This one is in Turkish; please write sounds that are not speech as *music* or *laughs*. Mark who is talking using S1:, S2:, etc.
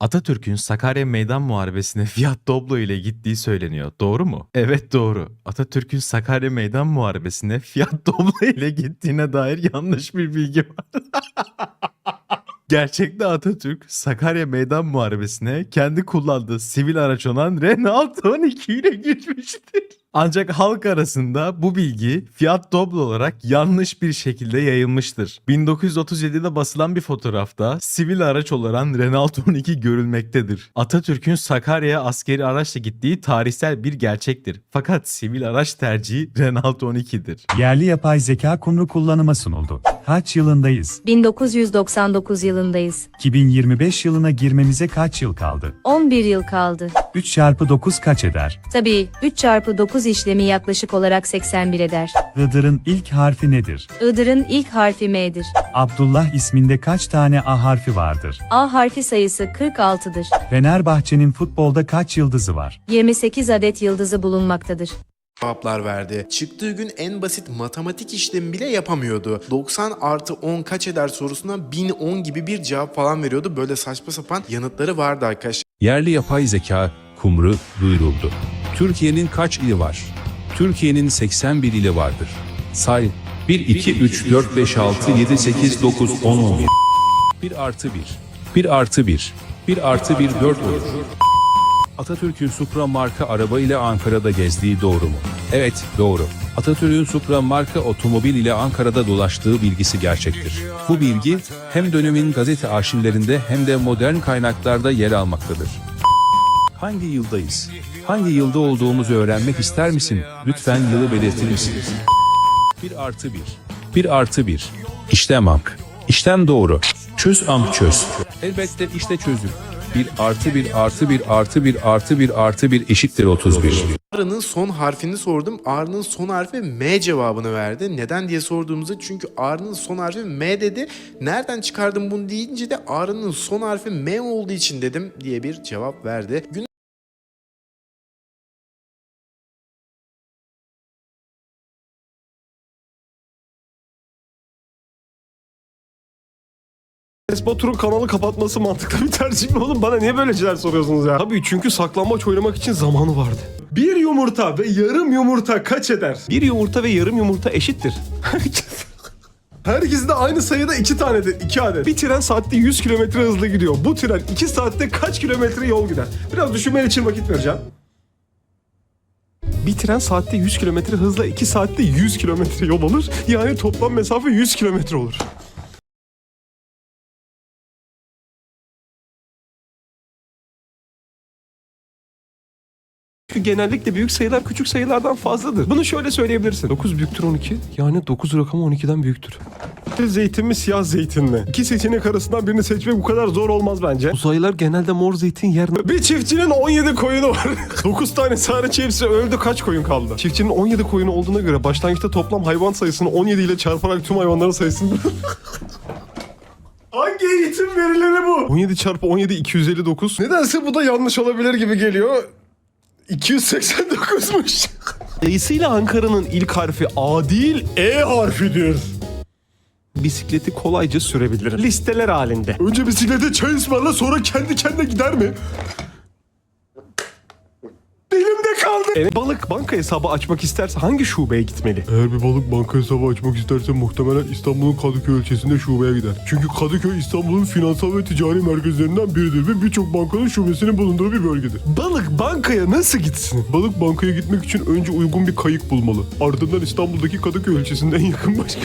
S1: Atatürk'ün Sakarya Meydan Muharebesi'ne *laughs* Fiat Doblo ile gittiği söyleniyor. Doğru mu? Evet doğru. Atatürk'ün Sakarya Meydan Muharebesi'ne Fiat *laughs* Doblo ile gittiğine dair yanlış bir bilgi var. *laughs* Gerçekte Atatürk Sakarya Meydan Muharebesi'ne kendi kullandığı sivil araç olan Renault 12 ile gitmiştir. Ancak halk arasında bu bilgi Fiat Doblo olarak yanlış bir şekilde yayılmıştır. 1937'de basılan bir fotoğrafta sivil araç olan Renault 12 görülmektedir. Atatürk'ün Sakarya'ya askeri araçla gittiği tarihsel bir gerçektir. Fakat sivil araç tercihi Renault 12'dir.
S2: Yerli yapay zeka kumru kullanıma sunuldu. Kaç yılındayız?
S3: 1999 yılındayız.
S2: 2025 yılına girmemize kaç yıl kaldı?
S3: 11 yıl kaldı.
S2: 3 çarpı 9 kaç eder?
S3: Tabii 3 çarpı 9 işlemi yaklaşık olarak 81 eder.
S2: Iğdır'ın ilk harfi nedir?
S3: Iğdır'ın ilk harfi M'dir.
S2: Abdullah isminde kaç tane A harfi vardır?
S3: A harfi sayısı 46'dır.
S2: Fenerbahçe'nin futbolda kaç yıldızı var?
S3: 28 adet yıldızı bulunmaktadır.
S4: cevaplar verdi. Çıktığı gün en basit matematik işlemi bile yapamıyordu. 90 artı 10 kaç eder sorusuna 1010 gibi bir cevap falan veriyordu. Böyle saçma sapan yanıtları vardı arkadaşlar.
S5: Yerli yapay zeka, kumru duyuruldu. Türkiye'nin kaç ili var? Türkiye'nin 81 ili vardır. Say 1, 2, 3, 4, 5, 6, 7, 8, 9, 10, 11. 1 artı 1. 1 artı 1. 1 artı 1, 4 olur. Atatürk'ün Supra marka araba ile Ankara'da gezdiği doğru mu? Evet, doğru. Atatürk'ün Supra marka otomobil ile Ankara'da dolaştığı bilgisi gerçektir. Bu bilgi hem dönemin gazete arşivlerinde hem de modern kaynaklarda yer almaktadır. Hangi yıldayız? Hangi yılda olduğumuzu öğrenmek ister misin? Lütfen yılı belirtir misin? 1 artı 1. 1 artı 1. İşlem amk. İşlem doğru. Çöz amk çöz. Elbette işte çözüm. 1 artı 1 artı 1 artı 1 artı 1 artı 1 eşittir 31.
S4: A'nın son harfini sordum. A'nın son harfi M cevabını verdi. Neden diye sorduğumuzda çünkü A'nın son harfi M dedi. Nereden çıkardım bunu deyince de A'nın son harfi M olduğu için dedim diye bir cevap verdi. Gün
S6: Batur'un kanalı kapatması mantıklı bir tercih mi oğlum? Bana niye böyle şeyler soruyorsunuz ya? Tabii çünkü saklambaç oynamak için zamanı vardı. Bir yumurta ve yarım yumurta kaç eder? Bir yumurta ve yarım yumurta eşittir. *laughs* Herkes de aynı sayıda iki tanedir, iki adet. Bir tren saatte 100 kilometre hızla gidiyor. Bu tren 2 saatte kaç kilometre yol gider? Biraz düşünmen için vakit vereceğim. Bir tren saatte 100 kilometre hızla 2 saatte 100 kilometre yol alır. Yani toplam mesafe 100 kilometre olur. Çünkü genellikle büyük sayılar küçük sayılardan fazladır. Bunu şöyle söyleyebilirsin. 9 büyüktür 12. Yani 9 rakamı 12'den büyüktür. Zeytin mi siyah zeytin mi? İki seçenek arasından birini seçmek bu kadar zor olmaz bence. Uzaylılar genelde mor zeytin yer. Bir çiftçinin 17 koyunu var. *laughs* 9 tane hariç hepsi öldü kaç koyun kaldı? Çiftçinin 17 koyunu olduğuna göre başlangıçta toplam hayvan sayısını 17 ile çarparak tüm hayvanların sayısını... *laughs* Hangi eğitim verileri bu? 17 çarpı 17 259. Nedense bu da yanlış olabilir gibi geliyor. 289'muş. Dolayısıyla Ankara'nın ilk harfi A değil E harfidir. Bisikleti kolayca sürebilirim. Listeler halinde. Önce bisiklete çay ısmarla sonra kendi kendine gider mi? Elimde kaldı. Evet, balık banka hesabı açmak isterse hangi şubeye gitmeli? Eğer bir balık banka hesabı açmak isterse muhtemelen İstanbul'un Kadıköy ilçesinde şubeye gider. Çünkü Kadıköy İstanbul'un finansal ve ticari merkezlerinden biridir ve birçok bankanın şubesinin bulunduğu bir bölgedir. Balık bankaya nasıl gitsin? Balık bankaya gitmek için önce uygun bir kayık bulmalı. Ardından İstanbul'daki Kadıköy ilçesinde en yakın başka...